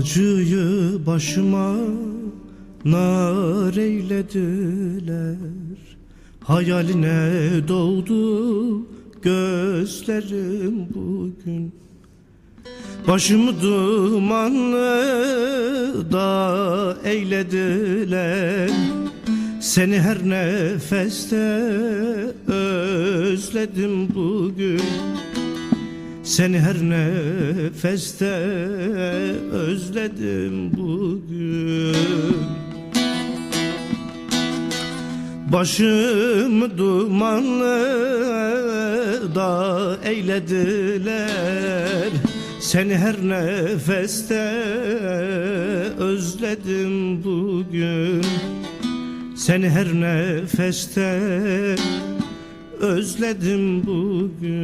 Acıyı başıma nar eylediler. Hayaline doldu gözlerim bugün. Başımı dumanlı da eylediler. Seni her nefeste özledim bugün seni her nefeste özledim bugün. Başımı dumanlı da eylediler. Seni her nefeste özledim bugün. Seni her nefeste özledim bugün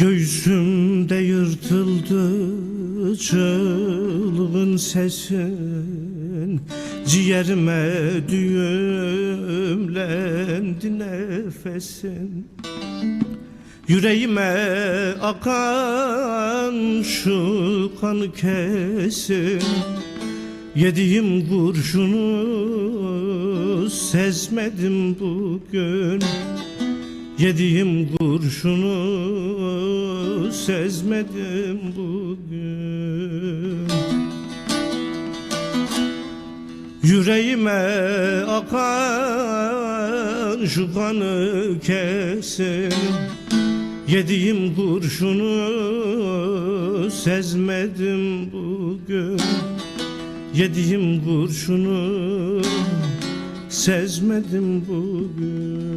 Göğsümde yırtıldı çığlığın sesin. Ciğerime düğümlendi nefesin. Yüreğime akan şu kanı kesin. Yediğim kurşunu sezmedim bugün Yediğim kurşunu sezmedim bugün. Yüreğime akan şu kanı kesin. Yediğim kurşunu sezmedim bugün. Yediğim kurşunu sezmedim bugün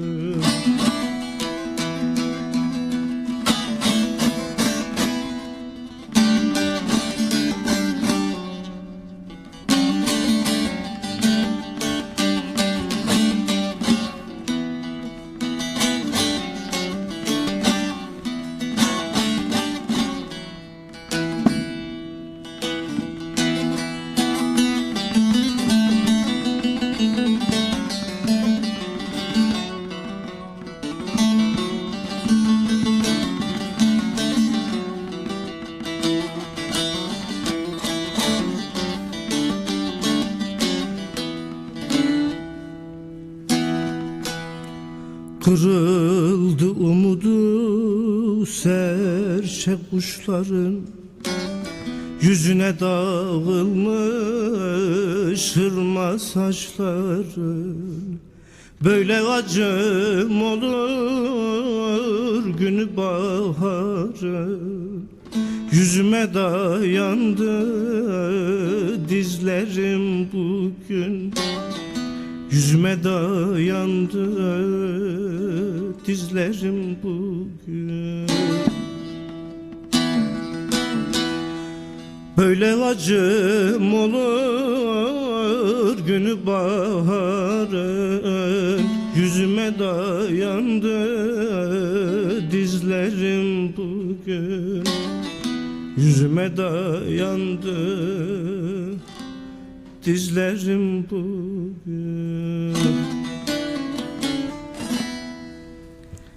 Kırıldı umudu serçe kuşların. Yüzüne dağılmış hırma saçların Böyle acım olur günü baharın Yüzüme dayandı dizlerim bugün. Yüzüme dayandı dizlerim bugün. Böyle acım olur günü baharın Yüzüme dayandı dizlerim bugün. Yüzüme dayandı dizlerim bugün